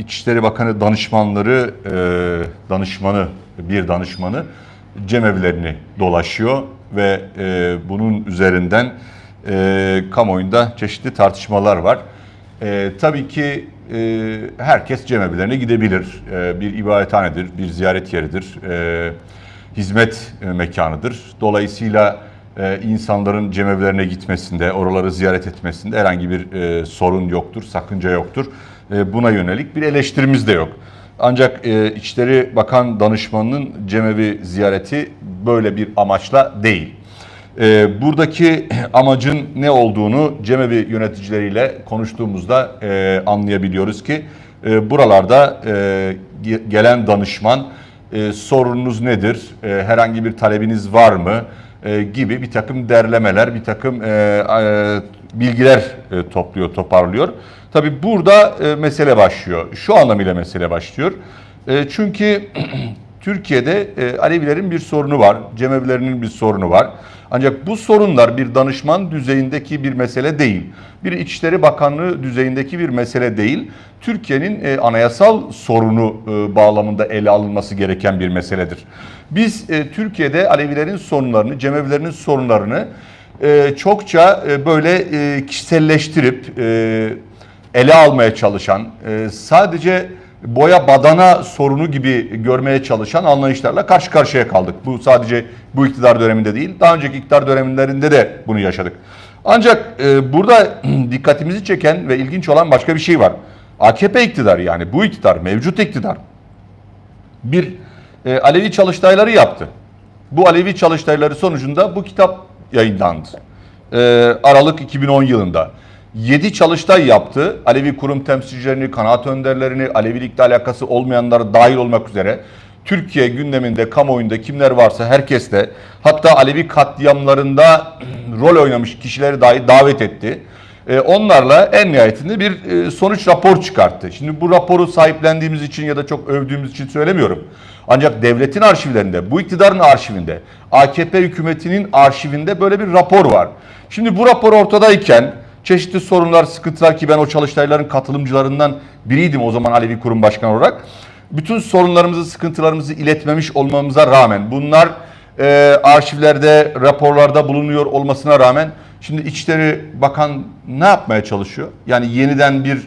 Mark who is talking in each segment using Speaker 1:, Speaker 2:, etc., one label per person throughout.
Speaker 1: İçişleri Bakanı danışmanları, e, danışmanı, bir danışmanı cemevlerini dolaşıyor ve e, bunun üzerinden e, kamuoyunda çeşitli tartışmalar var. E, tabii ki herkes cemevlerine gidebilir. Bir ibadethanedir, bir ziyaret yeridir, hizmet mekanıdır. Dolayısıyla e, insanların cemevlerine gitmesinde, oraları ziyaret etmesinde herhangi bir e, sorun yoktur, sakınca yoktur. E, buna yönelik bir eleştirimiz de yok. Ancak e, İçişleri Bakan Danışmanı'nın cemevi ziyareti böyle bir amaçla değil. E, buradaki amacın ne olduğunu cemevi yöneticileriyle konuştuğumuzda e, anlayabiliyoruz ki e, buralarda e, ge- gelen danışman e, sorununuz nedir, e, herhangi bir talebiniz var mı e, gibi bir takım derlemeler, bir takım e, e, bilgiler topluyor, toparlıyor. Tabi burada mesele başlıyor. Şu anlamıyla mesele başlıyor. Çünkü Türkiye'de e, Alevilerin bir sorunu var, cemevlerinin bir sorunu var. Ancak bu sorunlar bir danışman düzeyindeki bir mesele değil. Bir İçişleri Bakanlığı düzeyindeki bir mesele değil. Türkiye'nin e, anayasal sorunu e, bağlamında ele alınması gereken bir meseledir. Biz e, Türkiye'de Alevilerin sorunlarını, cemevlerinin sorunlarını e, çokça e, böyle e, kişiselleştirip e, ele almaya çalışan, e, sadece boya badana sorunu gibi görmeye çalışan anlayışlarla karşı karşıya kaldık. Bu sadece bu iktidar döneminde değil, daha önceki iktidar dönemlerinde de bunu yaşadık. Ancak e, burada dikkatimizi çeken ve ilginç olan başka bir şey var. AKP iktidarı yani bu iktidar, mevcut iktidar bir e, Alevi çalıştayları yaptı. Bu Alevi çalıştayları sonucunda bu kitap yayınlandı. E, Aralık 2010 yılında. 7 çalıştay yaptı. Alevi kurum temsilcilerini, kanaat önderlerini, Alevilikle alakası olmayanları dahil olmak üzere Türkiye gündeminde, kamuoyunda kimler varsa herkesle hatta Alevi katliamlarında rol oynamış kişileri dahi davet etti. E, onlarla en nihayetinde bir e, sonuç rapor çıkarttı. Şimdi bu raporu sahiplendiğimiz için ya da çok övdüğümüz için söylemiyorum. Ancak devletin arşivlerinde, bu iktidarın arşivinde, AKP hükümetinin arşivinde böyle bir rapor var. Şimdi bu rapor ortadayken çeşitli sorunlar, sıkıntılar ki ben o çalıştayların katılımcılarından biriydim o zaman Alevi Kurum Başkanı olarak. Bütün sorunlarımızı, sıkıntılarımızı iletmemiş olmamıza rağmen bunlar e, arşivlerde, raporlarda bulunuyor olmasına rağmen şimdi İçişleri Bakan ne yapmaya çalışıyor? Yani yeniden bir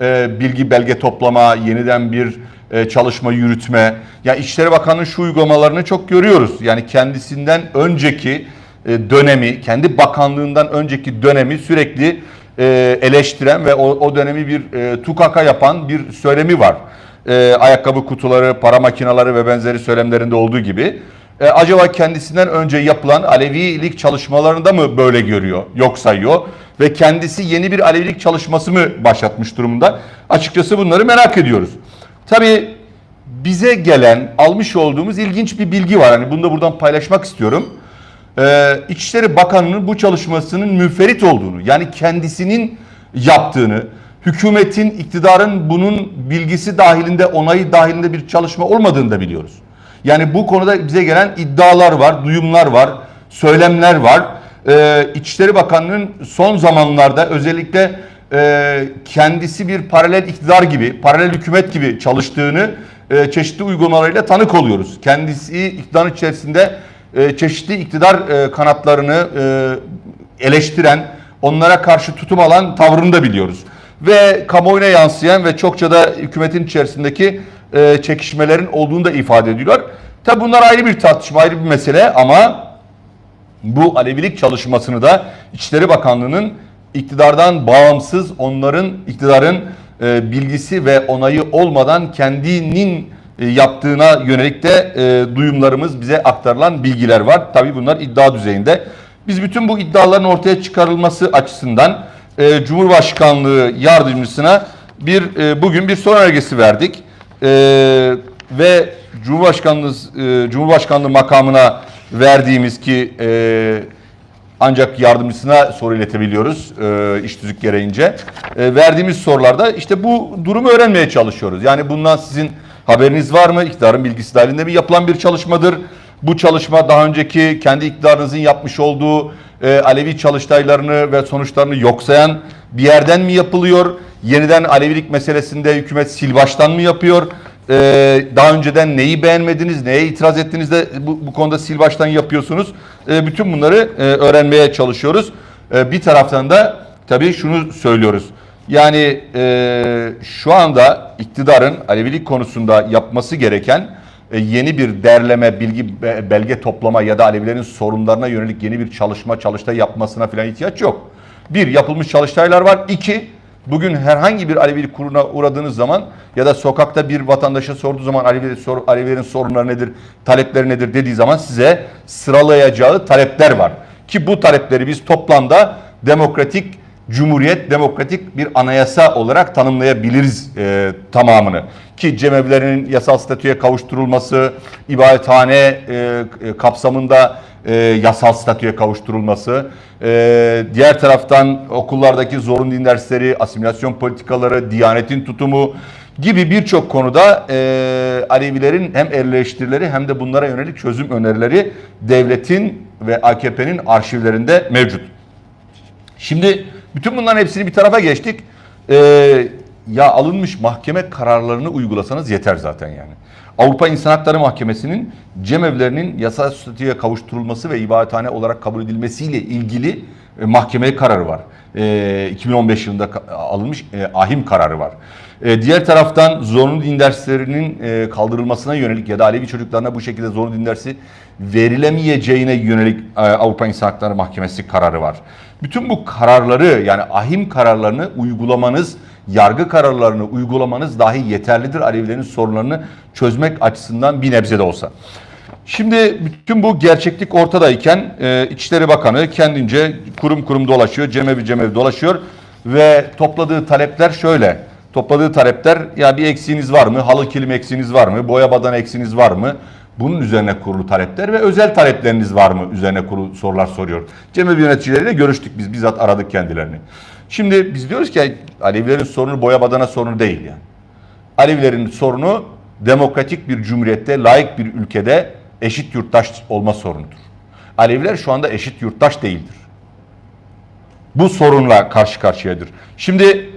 Speaker 1: e, bilgi belge toplama, yeniden bir e, çalışma yürütme. Ya İçişleri Bakanı'nın şu uygulamalarını çok görüyoruz. Yani kendisinden önceki dönemi, kendi bakanlığından önceki dönemi sürekli e, eleştiren ve o, dönemi bir e, tukaka yapan bir söylemi var. E, ayakkabı kutuları, para makineleri ve benzeri söylemlerinde olduğu gibi. E, acaba kendisinden önce yapılan Alevilik çalışmalarında mı böyle görüyor, yok sayıyor ve kendisi yeni bir Alevilik çalışması mı başlatmış durumunda? Açıkçası bunları merak ediyoruz. Tabii bize gelen, almış olduğumuz ilginç bir bilgi var. Hani bunu da buradan paylaşmak istiyorum. Ee, İçişleri Bakanı'nın bu çalışmasının müferit olduğunu, yani kendisinin yaptığını, hükümetin, iktidarın bunun bilgisi dahilinde, onayı dahilinde bir çalışma olmadığını da biliyoruz. Yani bu konuda bize gelen iddialar var, duyumlar var, söylemler var. Ee, İçişleri Bakanı'nın son zamanlarda özellikle e, kendisi bir paralel iktidar gibi, paralel hükümet gibi çalıştığını e, çeşitli uygulamalarıyla tanık oluyoruz. Kendisi iktidarın içerisinde e, çeşitli iktidar e, kanatlarını e, eleştiren, onlara karşı tutum alan tavrını da biliyoruz. Ve kamuoyuna yansıyan ve çokça da hükümetin içerisindeki çekişmelerin olduğunu da ifade ediyorlar. Tabi bunlar ayrı bir tartışma, ayrı bir mesele ama bu Alevilik çalışmasını da İçişleri Bakanlığı'nın iktidardan bağımsız onların iktidarın e, bilgisi ve onayı olmadan kendinin yaptığına yönelik de e, duyumlarımız bize aktarılan bilgiler var. Tabii bunlar iddia düzeyinde. Biz bütün bu iddiaların ortaya çıkarılması açısından e, Cumhurbaşkanlığı yardımcısına bir e, bugün bir soru önergesi verdik. E, ve Cumhurbaşkanlığı e, Cumhurbaşkanlığı makamına verdiğimiz ki e, ancak yardımcısına soru iletebiliyoruz e, iş tüzük gereğince. E, verdiğimiz sorularda işte bu durumu öğrenmeye çalışıyoruz. Yani bundan sizin haberiniz var mı? İktidarın bilgisi dahilinde mi yapılan bir çalışmadır? Bu çalışma daha önceki kendi iktidarınızın yapmış olduğu e, Alevi çalıştaylarını ve sonuçlarını yok sayan bir yerden mi yapılıyor? Yeniden Alevilik meselesinde hükümet sil baştan mı yapıyor? Ee, daha önceden neyi beğenmediniz, neye itiraz ettiniz de bu, bu konuda sil baştan yapıyorsunuz? Ee, bütün bunları e, öğrenmeye çalışıyoruz. Ee, bir taraftan da tabii şunu söylüyoruz. Yani e, şu anda iktidarın Alevilik konusunda yapması gereken e, yeni bir derleme, bilgi, be- belge toplama ya da Alevilerin sorunlarına yönelik yeni bir çalışma, çalıştay yapmasına falan ihtiyaç yok. Bir, yapılmış çalıştaylar var. İki, bugün herhangi bir Alevilik kuruna uğradığınız zaman ya da sokakta bir vatandaşa sorduğu zaman Alevilerin, sor, Alevilerin sorunları nedir, talepleri nedir dediği zaman size sıralayacağı talepler var. Ki bu talepleri biz toplamda demokratik Cumhuriyet demokratik bir anayasa olarak tanımlayabiliriz e, tamamını. Ki cemevlerinin yasal statüye kavuşturulması, ibadethane e, e, kapsamında e, yasal statüye kavuşturulması, e, diğer taraftan okullardaki zorunlu din dersleri, asimilasyon politikaları, diyanetin tutumu gibi birçok konuda e, Alevilerin hem eleştirileri hem de bunlara yönelik çözüm önerileri devletin ve AKP'nin arşivlerinde mevcut. Şimdi bütün bunların hepsini bir tarafa geçtik. Ee, ya alınmış mahkeme kararlarını uygulasanız yeter zaten yani. Avrupa İnsan Hakları Mahkemesi'nin cemevlerinin yasal statüye kavuşturulması ve ibadethane olarak kabul edilmesiyle ilgili e, mahkeme kararı var. E, 2015 yılında alınmış e, ahim kararı var. E, diğer taraftan zorunlu din derslerinin e, kaldırılmasına yönelik ya da Alevi çocuklarına bu şekilde zorunlu din dersi verilemeyeceğine yönelik e, Avrupa İnsan Hakları Mahkemesi kararı var. Bütün bu kararları yani ahim kararlarını uygulamanız, yargı kararlarını uygulamanız dahi yeterlidir Alevilerin sorunlarını çözmek açısından bir nebze de olsa. Şimdi bütün bu gerçeklik ortadayken İçişleri Bakanı kendince kurum kurum dolaşıyor, cemevi cemevi dolaşıyor ve topladığı talepler şöyle. Topladığı talepler ya bir eksiğiniz var mı? Halı kilim eksiğiniz var mı? Boya badan eksiğiniz var mı? Bunun üzerine kurulu talepler ve özel talepleriniz var mı? Üzerine kurulu sorular soruyor. Cemevi yöneticileriyle görüştük biz bizzat aradık kendilerini. Şimdi biz diyoruz ki Alevilerin sorunu boya badana sorunu değil yani. Alevilerin sorunu demokratik bir cumhuriyette, layık bir ülkede eşit yurttaş olma sorunudur. Aleviler şu anda eşit yurttaş değildir. Bu sorunla karşı karşıyadır. Şimdi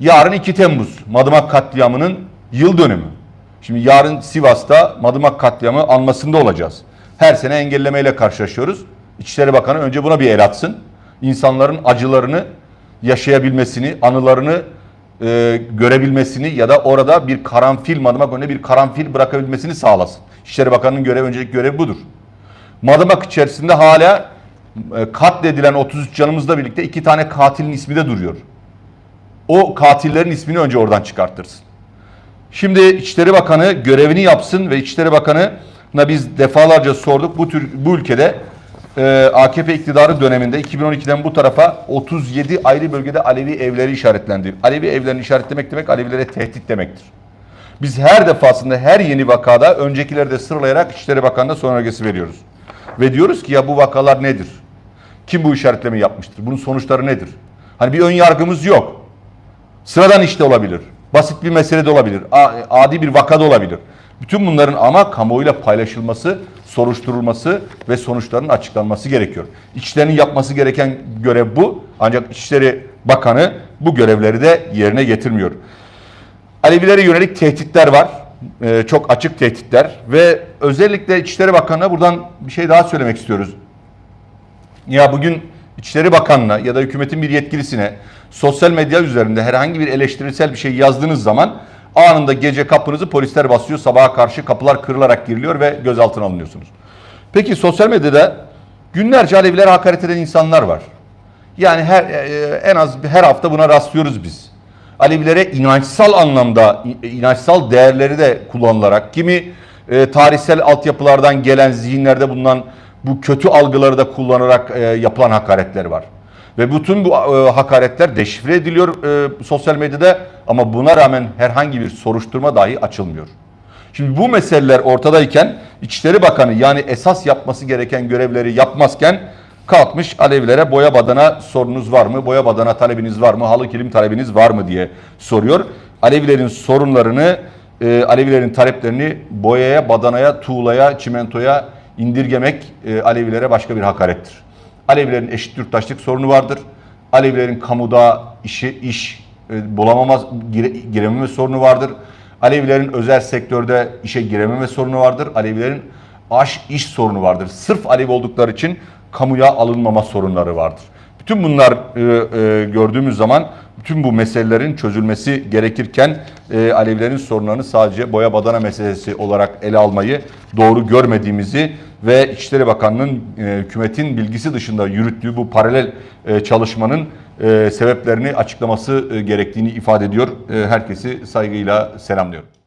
Speaker 1: yarın 2 Temmuz Madımak katliamının yıl dönümü. Şimdi yarın Sivas'ta Madımak katliamı anmasında olacağız. Her sene engellemeyle karşılaşıyoruz. İçişleri Bakanı önce buna bir el atsın. İnsanların acılarını yaşayabilmesini, anılarını e, görebilmesini ya da orada bir karanfil, Madımak önüne bir karanfil bırakabilmesini sağlasın. İçişleri Bakanı'nın görev, öncelik görevi budur. Madımak içerisinde hala e, katledilen 33 canımızla birlikte iki tane katilin ismi de duruyor. O katillerin ismini önce oradan çıkartırsın. Şimdi İçişleri Bakanı görevini yapsın ve İçişleri Bakanı'na biz defalarca sorduk. Bu tür bu ülkede e, AKP iktidarı döneminde 2012'den bu tarafa 37 ayrı bölgede Alevi evleri işaretlendi. Alevi evlerini işaretlemek demek Alevilere tehdit demektir. Biz her defasında her yeni vakada öncekileri de sıralayarak İçişleri Bakanı'na son önergesi veriyoruz. Ve diyoruz ki ya bu vakalar nedir? Kim bu işaretlemeyi yapmıştır? Bunun sonuçları nedir? Hani bir ön yargımız yok. Sıradan işte olabilir. Basit bir mesele de olabilir. a- Adi bir vaka da olabilir. Bütün bunların ama kamuoyuyla paylaşılması, soruşturulması ve sonuçlarının açıklanması gerekiyor. İçişlerinin yapması gereken görev bu. Ancak İçişleri Bakanı bu görevleri de yerine getirmiyor. Alevilere yönelik tehditler var. Ee, çok açık tehditler ve özellikle İçişleri Bakanı'na buradan bir şey daha söylemek istiyoruz. Ya bugün İçişleri Bakanı'na ya da hükümetin bir yetkilisine sosyal medya üzerinde herhangi bir eleştirisel bir şey yazdığınız zaman anında gece kapınızı polisler basıyor. Sabaha karşı kapılar kırılarak giriliyor ve gözaltına alınıyorsunuz. Peki sosyal medyada günlerce Alevilere hakaret eden insanlar var. Yani her e, en az her hafta buna rastlıyoruz biz. Alevilere inançsal anlamda i- inançsal değerleri de kullanılarak kimi e, tarihsel altyapılardan gelen zihinlerde bulunan bu kötü algıları da kullanarak e, yapılan hakaretler var. Ve bütün bu e, hakaretler deşifre ediliyor e, sosyal medyada ama buna rağmen herhangi bir soruşturma dahi açılmıyor. Şimdi bu meseleler ortadayken İçişleri Bakanı yani esas yapması gereken görevleri yapmazken kalkmış Alevilere boya badana sorunuz var mı? Boya badana talebiniz var mı? Halı kilim talebiniz var mı diye soruyor. Alevilerin sorunlarını, e, Alevilerin taleplerini boyaya, badanaya, tuğlaya, çimentoya indirgemek e, Alevilere başka bir hakarettir. Alevilerin eşit yurttaşlık sorunu vardır. Alevilerin kamuda işi, iş e, bulamama, gire, girememe sorunu vardır. Alevilerin özel sektörde işe girememe sorunu vardır. Alevilerin aş iş sorunu vardır. Sırf Alevi oldukları için kamuya alınmama sorunları vardır. Bütün bunlar e, e, gördüğümüz zaman bütün bu meselelerin çözülmesi gerekirken e, Alevilerin sorunlarını sadece boya badana meselesi olarak ele almayı doğru görmediğimizi ve İçişleri Bakanlığı'nın e, hükümetin bilgisi dışında yürüttüğü bu paralel e, çalışmanın e, sebeplerini açıklaması e, gerektiğini ifade ediyor. E, herkesi saygıyla selamlıyorum.